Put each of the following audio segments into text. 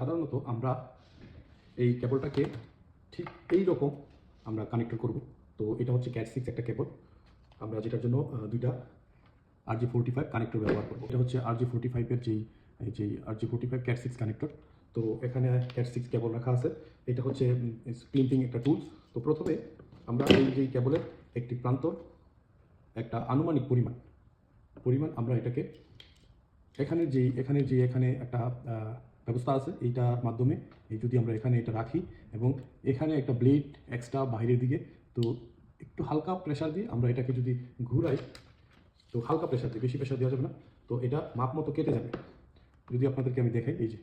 সাধারণত আমরা এই কেবলটাকে ঠিক এই রকম আমরা কানেক্টর করব। তো এটা হচ্ছে ক্যাট সিক্স একটা কেবল। আমরা যেটার জন্য দুইটা R J forty five connector ব্যবহার করব। এটা হচ্ছে আর জি ফোরটি ফাইভের যেই যেই R J forty five cat six connector তো এখানে ক্যাট সিক্স কেবল রাখা আছে। এটা হচ্ছে প্রিন্টিং একটা টুলস তো প্রথমে আমরা এই যে কেবলের একটি প্রান্ত একটা আনুমানিক পরিমাণ পরিমাণ আমরা এটাকে এখানে যে এখানে যে এখানে একটা ব্যবস্থা আছে এইটার মাধ্যমে। এই যদি আমরা এখানে এটা রাখি এবং এখানে একটা ব্লেড এক্সট্রা বাইরের দিকে, তো একটু হালকা প্রেশার দিয়ে আমরা এটাকে যদি ঘুরাই, তো হালকা প্রেশার দিয়ে, বেশি প্রেশার দেওয়া যাবে না। তো এটা মাপ মতো কেটে যাবে। যদি আপনাদেরকে আমি দেখাই, এই যে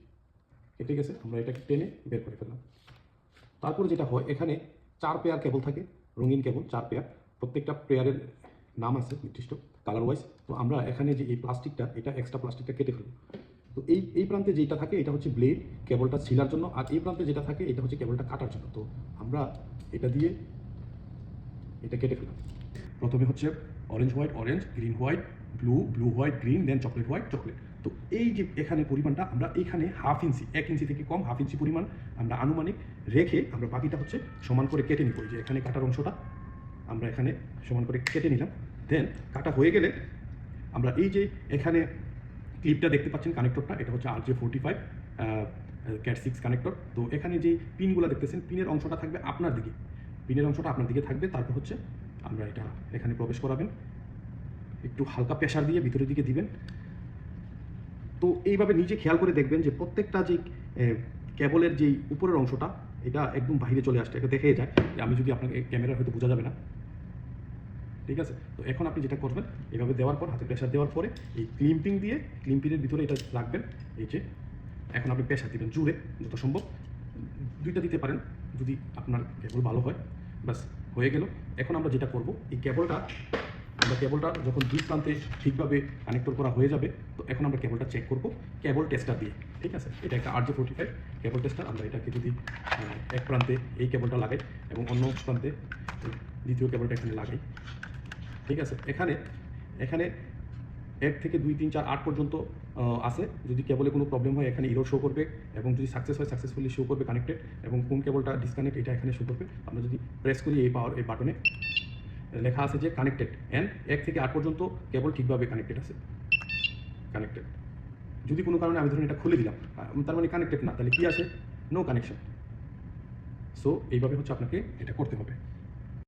কেটে গেছে, আমরা এটাকে টেনে বের করে ফেললাম। তারপর যেটা হয়, এখানে চার পেয়ার কেবল থাকে, রঙিন কেবল চার পেয়ার প্রত্যেকটা পেয়ারের নাম আছে, নির্দিষ্ট কালার ওয়াইজ তো আমরা এখানে যে এই প্লাস্টিকটা এটা এক্সট্রা প্লাস্টিকটা কেটে ফেলব। তো এই এই প্রান্তে যেটা থাকে, এটা হচ্ছে ব্লেড কেবলটা ছিলার জন্য, আর এই প্রান্তে যেটা থাকে, এটা হচ্ছে কেবলটা কাটার জন্য। তো আমরা এটা দিয়ে এটা কেটে ফেললাম। প্রথমে হচ্ছে orange white orange green white blue blue white green then chocolate white chocolate তো এই যে এখানে পরিমাণটা, আমরা এখানে হাফ ইঞ্চি এক ইঞ্চি থেকে কম হাফ ইঞ্চি পরিমাণ আমরা আনুমানিক রেখে আমরা বাকিটা হচ্ছে সমান করে কেটে নিব। যে এখানে কাটার অংশটা, আমরা এখানে সমান করে কেটে নিলাম। দেন কাটা হয়ে গেলে আমরা এই যে এখানে ক্লিপটা দেখতে পাচ্ছেন কানেক্টরটা এটা হচ্ছে R J forty five cat six connector তো এখানে যে পিনগুলো দেখতেছেন, পিনের অংশটা থাকবে আপনার দিকে। পিনের অংশটা আপনার দিকে থাকবে, তারপর হচ্ছে আমরা এটা এখানে প্রবেশ করাবেন। একটু হালকা প্রেশার দিয়ে ভিতরের দিকে দিবেন। তো এইভাবে নিজে খেয়াল করে দেখবেন যে প্রত্যেকটা যে কেবলের যেই উপরের অংশটা, এটা একদম বাইরে চলে আসছে। এটা দেখে যায় আমি যদি আপনাকে ক্যামেরা হয়তো বোঝা যাবে না। ঠিক আছে? তো এখন আপনি যেটা করবেন, এভাবে দেওয়ার পর, হাতে প্রেশার দেওয়ার পরে এই ক্লিম্পিং দিয়ে ক্লিম্পিংয়ের ভিতরে এটা রাখবেন, এই যে এখন আপনি প্রেশার দিবেন জুড়ে যত সম্ভব। দুইটা দিতে পারেন, যদি আপনার কেবল ভালো হয়। ব্যাস, হয়ে গেল। এখন আমরা যেটা করব, এই কেবলটা আমরা কেবলটা যখন দুই প্রান্তে ঠিকভাবে কানেক্টর করা হয়ে যাবে, তো এখন আমরা কেবলটা চেক করব কেবল টেস্টার দিয়ে। ঠিক আছে? এটা একটা R J forty five cable tester আমরা এটাকে যদি এক প্রান্তে এই কেবলটা লাগাই এবং অন্য প্রান্তে দ্বিতীয় কেবলটা এখানে লাগাই। ঠিক আছে? এখানে এখানে এক থেকে দুই, তিন, চার, আট পর্যন্ত আছে। যদি কেবলে কোনো প্রবলেম হয়, এখানে ইরো শো করবে এবং যদি সাকসেস হয় সাকসেসফুলি শো করবে কানেক্টেড এবং কোন কেবলটা ডিসকানেক্ট এটা এখানে শো করবে। আমরা যদি প্রেস করি, এই পাওয়ার এই বাটনে লেখা আছে যে কানেক্টেড অ্যান্ড এক থেকে আট পর্যন্ত কেবল ঠিকভাবে কানেক্টেড আছে। কানেক্টেড যদি কোনো কারণে আমি ধরুন এটা খুলে দিলাম তার মানে কানেক্টেড না, তাহলে কী আছে নো কানেকশন সো এইভাবে হচ্ছে আপনাকে এটা করতে হবে।